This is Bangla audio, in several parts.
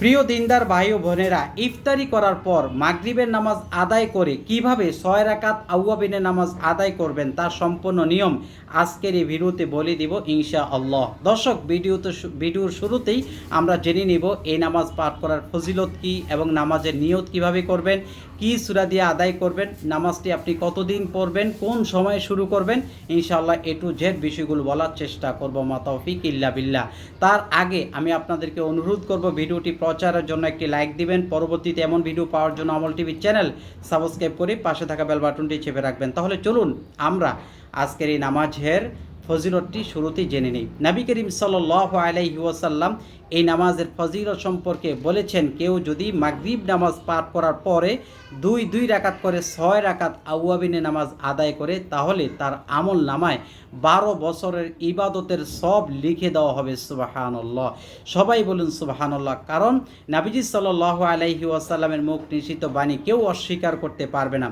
প্রিয় দিনদার ভাই ও বোনেরা, ইফতারি করার পর মাগরিবের নামাজ আদায় করে কীভাবে ছয় রাকাত আউয়াবিনের নামাজ আদায় করবেন তার সম্পূর্ণ নিয়ম আজকের এই ভিডিওতে বলে দিব ইনশা আল্লাহ দর্শক ভিডিওতে ভিডিওর শুরুতেই আমরা জেনে নিব এই নামাজ পাঠ করার ফজিলত কি এবং নামাজের নিয়ত কীভাবে করবেন, কি সুরা দিয়ে আদায় করবেন, নামাজটি আপনি কতদিন পড়বেন, কোন সময়ে শুরু করবেন, ইনশাআল্লাহ এ টু জেড বিষয়গুলো বলার চেষ্টা করব, মা তৌফিক ইল্লা বিল্লাহ। তার আগে আমি আপনাদেরকে অনুরোধ করব ভিডিওটি প্রচারের জন্য একটি লাইক দিবেন। পরবর্তীতে এমন ভিডিও পাওয়ার জন্য আমল টিভি চ্যানেল সাবস্ক্রাইব করে পাশে থাকা বেল বাটনটি চেপে রাখবেন। তাহলে চলুন আমরা আজকের এই নামাজের ফজিলতটি শুরুতেই জেনে নিই। নাবি করিম সাল্লাহ আলাইহি ওয়াসাল্লাম এই নামাজের ফজিলত সম্পর্কে বলেছেন, কেউ যদি মাগরিব নামাজ পাঠ করার পরে দুই দুই রাকাত করে ছয় রাকাত আউয়াবিনে নামাজ আদায় করে, তাহলে তার আমল নামায় বারো বছরের ইবাদতের সব লিখে দেওয়া হবে, সুবাহানল্লাহ। সবাই বলুন সুবাহানল্লাহ, কারণ নাবিজি সাল্লাহ আলাইহি ওয়াসাল্লামের মুখ নিশ্চিত বাণী কেউ অস্বীকার করতে পারবে না।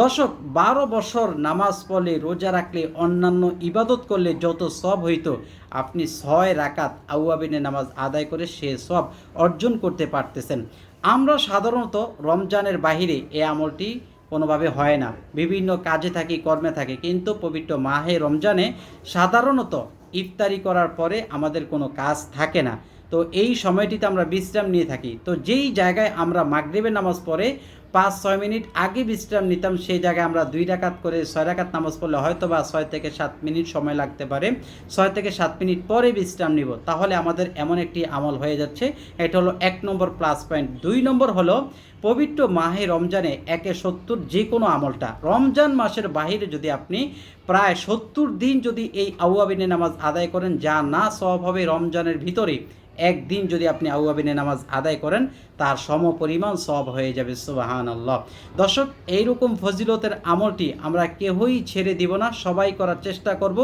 দর্শক, বারো বছর নামাজ পড়লে, রোজা রাখলে, অন্যান্য ইবাদত করলে যত সব হইতো আপনি ছয় রাকাত আউয়াবিনে নামাজ আদায় করে সে সব অর্জন করতে পারতেছেন। আমরা সাধারণত রমজানের বাহিরে এ আমলটি কোনোভাবে হয় না। বিভিন্ন কাজে থাকি, কর্মে থাকি, কিন্তু পবিত্র মাহে রমজানে সাধারণত ইফতারি করার পরে আমাদের কোনো কাজ থাকে না। তো এই সময়টিতে আমরা বিশ্রাম নিয়ে থাকি। তো যেই জায়গায় আমরা মাগরিবের নামাজ পড়ে পাঁচ, ছয় মিনিট আগে বিশ্রাম নিতাম, সেই জায়গায় আমরা দুই রাকাত করে ছয় রাকাত নামাজ পড়লে হয়তো বা ছয় থেকে সাত মিনিট সময় লাগতে পারে। ছয় থেকে সাত মিনিট পরে বিশ্রাম নিব। তাহলে আমাদের এমন একটি আমল হয়ে যাচ্ছে। এটা হলো এক নম্বর প্লাস পয়েন্ট দুই নম্বর হলো পবিত্র মাহে রমজানে একে সত্তর যে কোনো আমলটা। রমজান মাসের বাহিরে যদি আপনি প্রায় সত্তর দিন যদি এই আউয়াবিনে নামাজ আদায় করেন, যা না সব হবে রমজানের ভিতরে একদিন যদি আপনি আউয়াবিনে নামাজ আদায় করেন, তার সম পরিমাণ সব হয়ে যাবে সুবাহান আল্লাহ দর্শক, এইরকম ফজিলতের আমলটি আমরা কেহই ছেড়ে দিব না, সবাই করার চেষ্টা করব।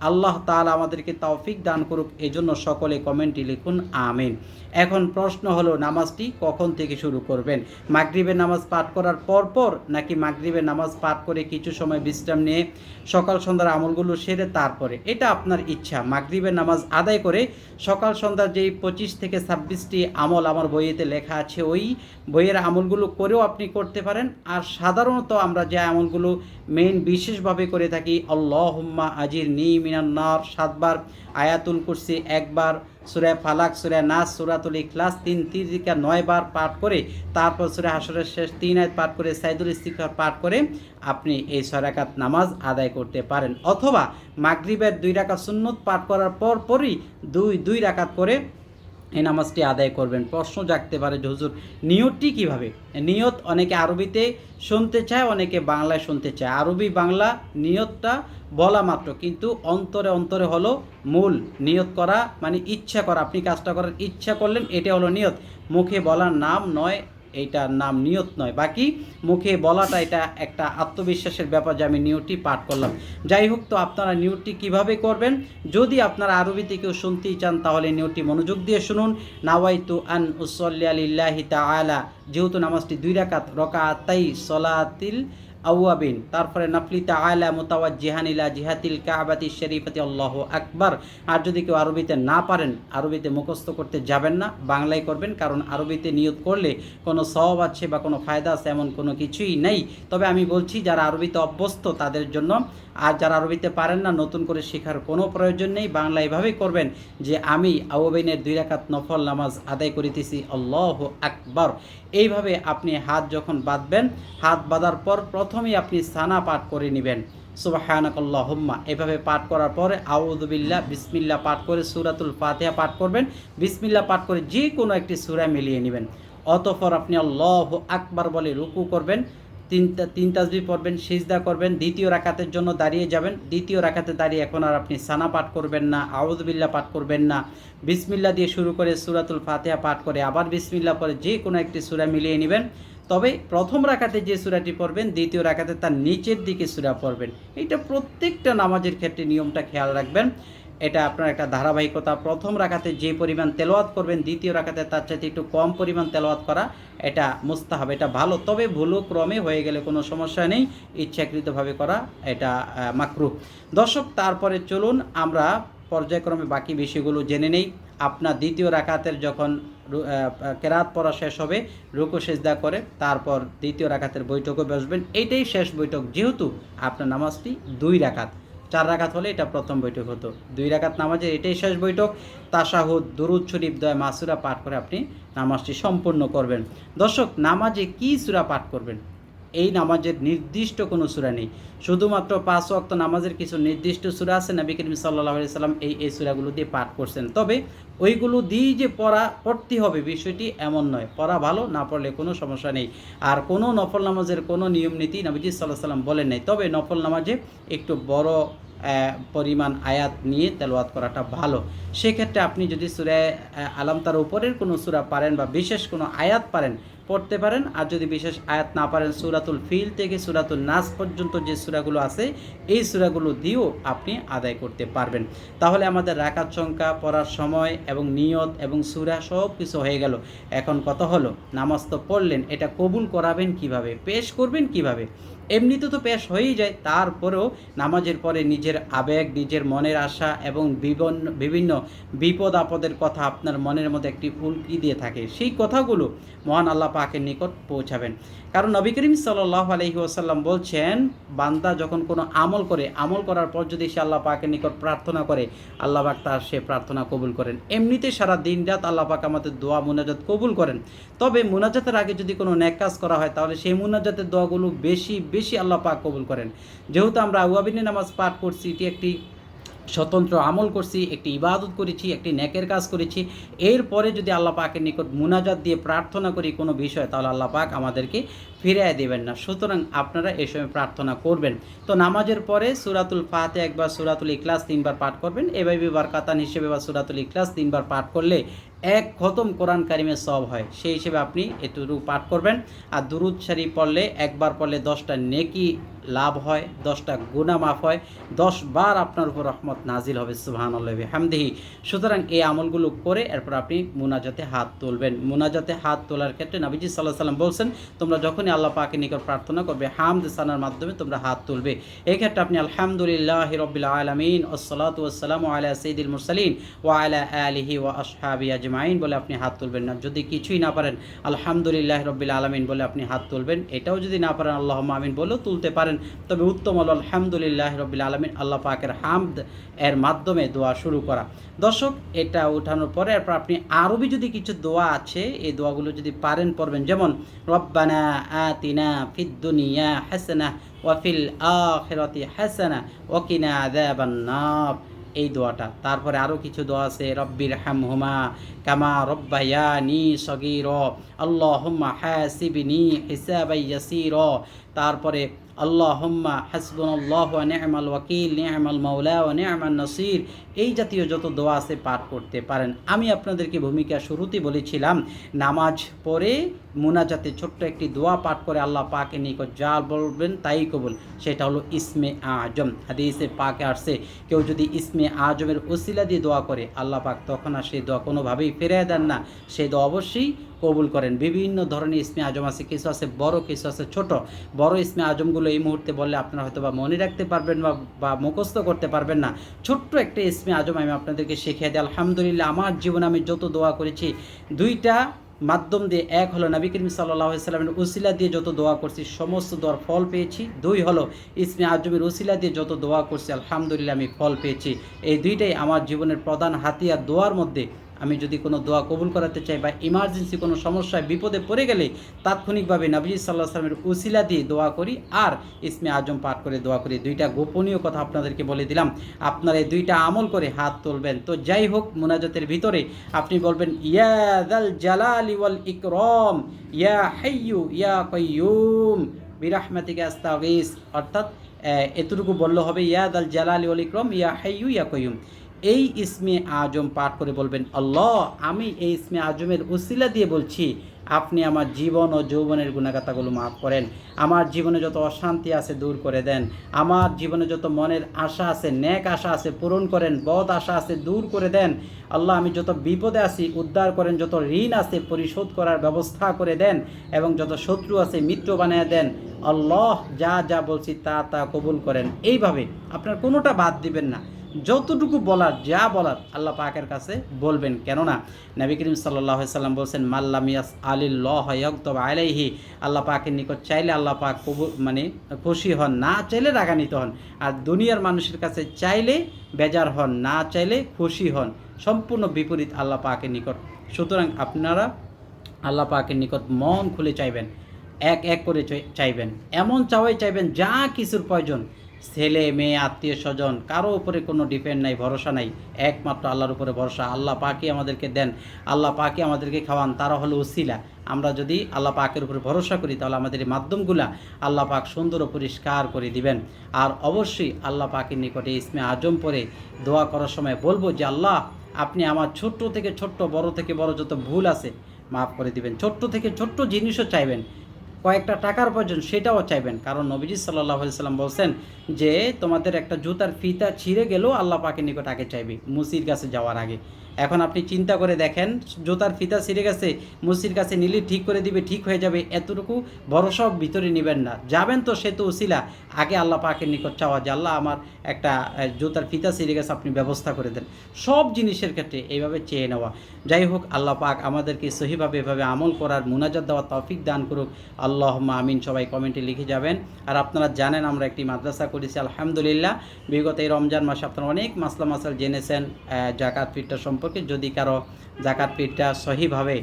আল্লাহ তাআলা আমাদেরকে তৌফিক দান করুক, এজন্য সকলে কমেন্টে লিখুন, আমিন। এখন প্রশ্ন হলো, নামাজটি কখন থেকে শুরু করবেন? মাগরিবের নামাজ পাঠ করার পর পর নাকি মাগরিবের নামাজ পাঠ করে কিছু সময় বিশ্রাম নিয়ে সকাল সন্ধ্যার আমলগুলো সেরে তারপরে? এটা আপনার ইচ্ছা। মাগরিবের নামাজ আদায় করে সকাল সন্ধ্যার যেই পঁচিশ থেকে ছাব্বিশটি আমল আমার বইয়েতে লেখা আছে, ওই বইয়ের আমলগুলো করেও আপনি করতে পারেন। আর সাধারণত আমরা যে আমলগুলো মেইন বিশেষভাবে করে থাকি, আল্লাহুম্মা আজির নি মিনান্নার সাতবার আয়াতুল কুরসি, একবার সুরে ফালাক, সুরে নাস, সুরাতুল ইখলাস, তিন তিরিকা নয়বার পাঠ করে, তারপর সুরে হাসরের শেষ তিন আয়াত পাঠ করে, সাইদুল ইস্তিকার পাঠ করে আপনি এই সরাকাত নামাজ আদায় করতে পারেন। অথবা মাগরিবের দুই রাকাত সুন্নত পাঠ করার পরপরই দুই দুই রাকাত করে এই নামাজটি আদায় করবেন। প্রশ্ন জাগতে পারে যে, হুজুর, নিয়তটি কীভাবে? নিয়ত অনেকে আরবিতে শুনতে চায়, অনেকে বাংলায় শুনতে চায়। আরবি বাংলা নিয়তটা বলা মাত্র, কিন্তু অন্তরে অন্তরে হলো মূল। নিয়ত করা মানে ইচ্ছা করা। আপনি কাজটা করার ইচ্ছা করলেন এটা হলো নিয়ত। মুখে বলার নাম নয় এইটার নাম নিয়ত নয়। বাকি মুখে বলাটা এটা একটা আত্মবিশ্বাসের ব্যাপার যে আমি নিয়তটি পাঠ করলাম। যাই হোক, তো আপনারা নিয়তটি কীভাবে করবেন? যদি আপনারা আরবিতে কেউ শুনতেই চান, তাহলে নিয়তটি মনোযোগ দিয়ে শুনুন। নাওয়াইতু আন উসল্লি আলিল্লাহি তাআলা, যেহেতু নামাজটি দুই রাকাত রকাতাই সলাতিল আউয়াবিন। তারপরে, নাফলি তাআলা মুতাওয়াজ্জিহান ইলা জিহাতিল কাহাবাতি শরীফাতি, আল্লাহু আকবার। আর যদি কেউ আরবিতে না পারেন, আরবিতে মুখস্থ করতে যাবেন না, বাংলায় করবেন, কারণ আরবিতে নিয়োগ করলে কোনো সওয়াব আছে বা কোনো ফায়দা আছে এমন কোনো কিছুই নেই। তবে আমি বলছি, যারা আরবিতে অভ্যস্ত, তাদের জন্য, আর যারা আরবিতে পারেন না, নতুন করে শেখার কোনো প্রয়োজন নেই, বাংলা এভাবেই করবেন যে, আমি আউবিনের দুই রাকাত নফল নামাজ আদায় করিতেছি, আল্লাহ আকবর। এইভাবে আপনি হাত যখন বাঁধবেন, হাত বাঁধার পর প্রথমেই আপনি সানা পাঠ করে নেবেন। সুবাহানাকাল্লাহম্মা। এভাবে পাঠ করার পরে আউদুবিল্লা বিসমিল্লা পাঠ করে সুরাতুল ফাতেহা পাঠ করবেন। বিসমিল্লা পাঠ করে যে কোনো একটি সুরা মিলিয়ে নেবেন। অতঃপর আপনি আল্লাহ আকবার বলে রুকু করবেন তিন তিন তাজবি পড়বেন, সিজদা করবেন, দ্বিতীয় রাকাতের জন্য দাঁড়িয়ে যাবেন। দ্বিতীয় রাকাতে দাঁড়িয়ে এখন আর আপনি সানা পাঠ করবেন না আউদবিল্লা পাঠ করবেন না। বিসমিল্লা দিয়ে শুরু করে সুরাতুল ফাতিহা পাঠ করে আবার বিসমিল্লা পরে যে কোনো একটি সুরা মিলিয়ে নেবেন। তবে প্রথম রাকাতে যে সুরাটি পড়বেন, দ্বিতীয় রাখাতে তার নিচের দিকে সুরা পড়বেন। এটা প্রত্যেকটা নামাজের ক্ষেত্রে নিয়মটা খেয়াল রাখবেন। এটা আপনার একটা ধারাবাহিকতা। প্রথম রাখাতে যে পরিমাণ তেলোয়াত করবেন, দ্বিতীয় রাখাতে তার চাইতে একটু কম পরিমাণ তেলোয়াত করা, এটা মুস্তাহাব, এটা ভালো। তবে ভুলো ক্রমে হয়ে গেলে কোনো সমস্যা নেই, ইচ্ছাকৃতভাবে করা, এটা মাকরু। দর্শক, তারপরে চলুন, আমরা পর্যায়ক্রমে বাকি বিষয়গুলো জেনে নেই। আপনার দ্বিতীয় রাখাতের যখন কেরাত পড়া শেষ হবে, রুকু, সেজদা করে তারপর দ্বিতীয় রাকাতের বৈঠকে বসবেন। এইটাই শেষ বৈঠক, যেহেতু আপনার নামাজটি দুই রাখাত চার রাখাত হলে এটা প্রথম বৈঠক হতো। দুই রাখাত নামাজের এটাই শেষ বৈঠক। তাসাহুদ দুরুদ শরীফ, দয় মাসুরা পাঠ করে আপনি নামাজটি সম্পূর্ণ করবেন। দর্শক, নামাজে কী সুরা পাঠ করবেন? এই নামাজের নির্দিষ্ট কোনো সুরা নেই। শুধুমাত্র পাঁচ ওয়াক্ত নামাজের কিছু নির্দিষ্ট সুরা আছে নবী করিম সাল্লাহ সাল্লাম এই এই সুরাগুলো দিয়ে পাঠ করছেন। তবে ওইগুলো দিয়েই যে পড়া পড়তে হবে বিষয়টি এমন নয়। পড়া ভালো না পড়লে কোনো সমস্যা নেই। আর কোনো নফল নামাজের কোনো নিয়ম নীতি নবীজি সাল্লাহ সাল্লাম বলেন নাই। তবে নফল নামাজে একটু বড় পরিমাণ আয়াত নিয়ে তেলাওয়াত করাটা ভালো। সেক্ষেত্রে আপনি যদি সুরায় আহ, আলাম তার উপরের কোনো সুরা পারেন বা বিশেষ কোনো আয়াত পারেন পড়তে পারেন। আর যদি বিশেষ আয়াত না পারেন, সুরাতুল ফিল থেকে সুরাতুল নাস পর্যন্ত যে সুরাগুলো আছে, এই সুরাগুলো দিয়েও আপনি আদায় করতে পারবেন। তাহলে আমাদের রাকাত সংখ্যা, পড়ার সময় এবং নিয়ত এবং সুরা সব কিছু হয়ে গেল। এখন কত হলো, নামাজ তো পড়লেন, এটা কবুল করাবেন কীভাবে? পেশ করবেন কীভাবে? এমনিতে তো পেশ হয়েই যায়, তারপরেও নামাজের পরে নিজের আবেগ, নিজের মনের আশা এবং বিভিন্ন বিভিন্ন বিপদ আপদের কথা আপনার মনের মধ্যে একটি উল্কি দিয়ে থাকে। সেই কথাগুলো মহান আল্লাহ পাকের নিকট পৌঁছাবেন। কারণ নবী করিম সাল্লাহ আলহি ওসাল্লাম বলছেন, বান্দা যখন কোনো আমল করে, আমল করার পর যদি সে আল্লাহ পাকের নিকট প্রার্থনা করে, আল্লাহ পাক তার সে প্রার্থনা কবুল করেন। এমনিতে সারা দিন রাত আল্লাহ পাক আমাদের দোয়া, মুনাজাত কবুল করেন। তবে মুনাজাতের আগে যদি কোনো ন্যাক কাজ করা হয়, তাহলে সেই মুনাজাতের দোয়াগুলো বেশি বেশি আল্লাহ পাক কবুল করেন। যেহেতু আমরা আউয়াবিনী নামাজ পাঠ করছি, এটি একটি স্বতন্ত্র আমল করছি, একটি ইবাদত করেছি, একটি নেকের কাজ করেছি। এরপরে যদি আল্লাহ পাকের নিকট মুনাজাত দিয়ে প্রার্থনা করি কোনো বিষয়, তাহলে আল্লাহ পাক আমাদেরকে ফিরিয়ে দেবেন না। সুতরাং আপনারা এই সময় প্রার্থনা করবেন। তো নামাজের পরে সুরাতুল ফাতে একবার সুরাতুল ইখলাস তিনবার পাঠ করবেন। এভাবে বারকাতান হিসেবে বা সুরাতুল ইখলাস তিনবার পাঠ করলে এক খতম কোরআন কারিমের সব হয়। সেই হিসেবে আপনি এটুকু পাঠ করবেন। আর দুরুদ শরীফ পড়লে একবার পড়লে দশটা নেকি লাভ হয়, দশটা গুণা মাফ হয়, দশ বার আপনার উপর রহমত নাজিল হবে সুহান আল্লাহ হামদিহি সুতরাং এই আমলগুলো করে এরপর আপনি মুনাজাতে হাত তুলবেন। মুনাজাতে হাত তোলার ক্ষেত্রে নাবিজি সাল্লাহ সাল্লাম বলছেন, তোমরা যখনই আল্লাহ পাকে নিকট প্রার্থনা করবে, হামদ সানার মাধ্যমে তোমরা হাত তুলবে। এই ক্ষেত্রে আপনি আলহামদুলিল্লাহ রবিল আলমিন ওসলাত ওসালাম আলা সঈদুল মুরসালিন ও আলা আলিহি ও আসহাবি আজমাইন বলে আপনি হাত তুলবেন না। যদি কিছুই না পারেন, আলহামদুলিল্লাহ রবিল আলমিন বলে আপনি হাত তুলবেন। এটাও যদি না পারেন আল্লাহ আমিন বলেও তুলতে পারেন। তবে উত্তম হল আলহামদুলিল্লাহ রবিল আলমিন, আল্লাহ পাকের হামদ এর মাধ্যমে দোয়া শুরু করা। দর্শক, এটা উঠানোর পরে এরপর আপনি আরবি যদি কিছু দোয়া আছে, এই দোয়াগুলো যদি পারেন পড়বেন। যেমন, রব্বানা আতিনা ফিদ দুনিয়া হাসানা ওয়াফিল আখিরাতি হাসানা ওয়াকিনা আযাবান নার। এই দোয়াটা। তারপরে আরও কিছু দোয়া আছে, রব্বির হামহুমা কামা রব্বায়ানি সগীর। আল্লাহুম্মা হাসিবনি হিসাবাই ইয়াসির। তারপরে আল্লাহুম্মা হাসবুনাল্লাহু ওয়া নি'মাল ওয়াকিল, নি'মাল মাওলা ওয়া নি'মান নাসির। এই জাতীয় যত দোয়া আছে পাঠ করতে পারেন। আমি আপনাদেরকে ভূমিকা শুরুতেই বলেছিলাম, নামাজ পড়ে মুনাজাতে ছোট্ট একটি দোয়া পাঠ করে আল্লাহ পাকে নিকট যা বলবেন তাই কবুল। সেটা হলো ইসমে আজম। হাদিসে পাকে আসছে, কেউ যদি ইসমে আজমের ওসিলা দিয়ে দোয়া করে, আল্লাহ পাক তখন আর সেই দোয়া কোনোভাবেই ফিরিয়ে দেন না। সেই দোয়া অবশ্যই কবুল করেন। বিভিন্ন ধরনের ইসমে আজম আছে, কিছু আছে বড়, কিছু আছে ছোট। বড় ইসমে আজমগুলো এই মুহূর্তে বললে আপনারা হয়তো বা মনে রাখতে পারবেন বা বা মুখস্থ করতে পারবেন না। ছোট্ট একটা ইসমে আজম আমি আপনাদেরকে শিখিয়ে দিই, আলহামদুলিল্লাহ আমার জীবনে আমি যত দোয়া করেছি, দুইটা মাধ্যম দিয়ে, এক হলো নবী করিম সাল্লাহ সাল্লামের উসিলা দিয়ে যত দোয়া করছি, সমস্ত দোয়ার ফল পেয়েছি। দুই হলো ইসমে আজমের উসিলা দিয়ে যত দোয়া করছি, আলহামদুলিল্লাহ আমি ফল পেয়েছি। এই দুইটাই আমার জীবনের প্রধান হাতিয়ার দোয়ার মধ্যে আমি যদি কোনো দোয়া কবুল করাতে চাই বা ইমার্জেন্সি কোনো সমস্যায় বিপদে পড়ে গেলে তাৎক্ষণিকভাবে নবী সাল্লাহ সাল্লামের উসিলা দিয়ে দোয়া করি আর ইসমে আজম পাঠ করে দোয়া করি। দুইটা গোপনীয় কথা আপনাদেরকে বলে দিলাম। আপনারা এই দুইটা আমল করে হাত তুলবেন। তো যাই হোক, মোনাজাতের ভিতরে আপনি বলবেন, ইয়া দাল জালালি ওয়াল ইকরম, ইয়া হাইয়ু, ইয়া কয়ুম বিরাহমাতিকা আস্তাগিস। অর্থাৎ এতটুকু বললে হবে, ইয়া দাল জালালি ওয়াল ইকরম, ইয়া হাইয়ু, ইয়া কয়ুম এই ইসমে আজম পাঠ করে বলবেন, আল্লাহ, আমি এই ইসমে আজমের উসিলা দিয়ে বলছি, আপনি আমার জীবন ও যৌবনের গুণাগাতাগুলো মাফ করেন। আমার জীবনে যত অশান্তি আছে দূর করে দেন। আমার জীবনে যত মনের আশা আছে, ন্যাক আশা আছে পূরণ করেন, বদ আশা আছে দূর করে দেন। আল্লাহ, আমি যত বিপদে আছি, উদ্ধার করেন, যত ঋণ আছে পরিশোধ করার ব্যবস্থা করে দেন এবং যত শত্রু আছে মিত্র বানিয়ে দেন। আল্লাহ, যা যা বলছি তা তা কবুল করেন। এইভাবে আপনার কোনোটা বাদ দিবেন না। যতটুকু বলার, যা বলার আল্লাহ পাকের কাছে বলবেন। কেননা নবী করিম সাল্লাহ সাল্লাম বলছেন মাল্লামিয়াস আলিল্লাহ তব আলাইহি আল্লাহ পাকের নিকট চাইলে আল্লাহ পাক মানে খুশি হন, না চাইলে রাগান্বিত হন। আর দুনিয়ার মানুষের কাছে চাইলে বেজার হন, না চাইলে খুশি হন। সম্পূর্ণ বিপরীত আল্লাহ পাকের নিকট। সুতরাং আপনারা আল্লাহ পাকের নিকট মন খুলে চাইবেন, এক এক করে চাইবেন। এমন চাওয়াই চাইবেন, যা কিছুর প্রয়োজন ছেলে, মেয়ে, আত্মীয় স্বজন, কারও উপরে কোনো ডিপেন্ড নাই, ভরসা নাই। একমাত্র আল্লাহর উপরে ভরসা। আল্লাহ পাকে আমাদেরকে দেন, আল্লাহ পাকে আমাদেরকে খাওয়ান, তারা হলো উসিলা আমরা যদি আল্লাহ পাকের উপরে ভরসা করি, তাহলে আমাদের এই মাধ্যমগুলা আল্লাহ পাক সুন্দর পরিষ্কার করে দিবেন। আর অবশ্যই আল্লাহ পাকের নিকটে ইসমে আজম পরে দোয়া করার সময় বলব যে, আল্লাহ, আপনি আমার ছোট্ট থেকে ছোট্ট, বড় থেকে বড় যত ভুল আছে, মাফ করে দিবেন। ছোট্ট থেকে ছোট্ট জিনিসও চাইবেন কয়েকটা টাকার প্রয়োজন সেটাও চাইবেন। কারণ নবীজি সাল্লাহ সাল্লাম বলছেন যে, তোমাদের একটা জুতার ফিতা ছিঁড়ে গেলেও আল্লাহ পাকে নিকট আগে চাইবে মুসির কাছে যাওয়ার আগে। এখন আপনি চিন্তা করে দেখেন, জুতার ফিতা ছিঁড়ে গেছে, মুসির কাছে নিলে ঠিক করে দিবে, ঠিক হয়ে যাবে, এতটুকু ভরসাও ভিতরে নেবেন না। যাবেন তো সে তো উসিলা। আগে আল্লাহ পাকের নিকট চাওয়া যে আল্লাহ আমার একটা জুতার ফিতা ছিঁড়ে গেছে, আপনি ব্যবস্থা করে দেন। সব জিনিসের ক্ষেত্রে এইভাবে চেয়ে নেওয়া। যাই হোক, আল্লাহ পাক আমাদেরকে সহিভাবে এভাবে আমল করার মুনাজাত দেওয়ার তৌফিক দান করুক। আল্লাহ আমিন, সবাই কমেন্টে লিখে যাবেন। আর আপনারা জানেন, আমরা একটি মাদ্রাসা করেছি, আলহামদুলিল্লাহ। বিগত এই রমজান মাসে আপনারা অনেক মাসলা মাসাল জেনেছেন জাকাত ফিটটা সম্পর্কে। যদি কারও জাকাত পিঠটা সহিভাবে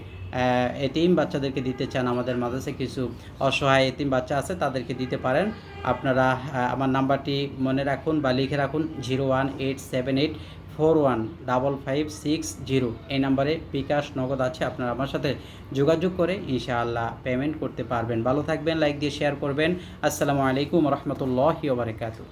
এতিম বাচ্চাদেরকে দিতে চান, আমাদের মাদ্রাসায় কিছু অসহায় এতিম বাচ্চা আছে, তাদেরকে দিতে পারেন। আপনারা আমার নাম্বারটি মনে রাখুন বা লিখে রাখুন, zero one eight seven eight four one double five six zero. এই নাম্বারে বিকাশ নগদ আছে, আপনারা আমার সাথে যোগাযোগ করে ইনশাআল্লাহ পেমেন্ট করতে পারবেন। ভালো থাকবেন লাইক দিয়ে শেয়ার করবেন। আসসালামু আলাইকুম রহমতুল্লাহি ওবরাকাতু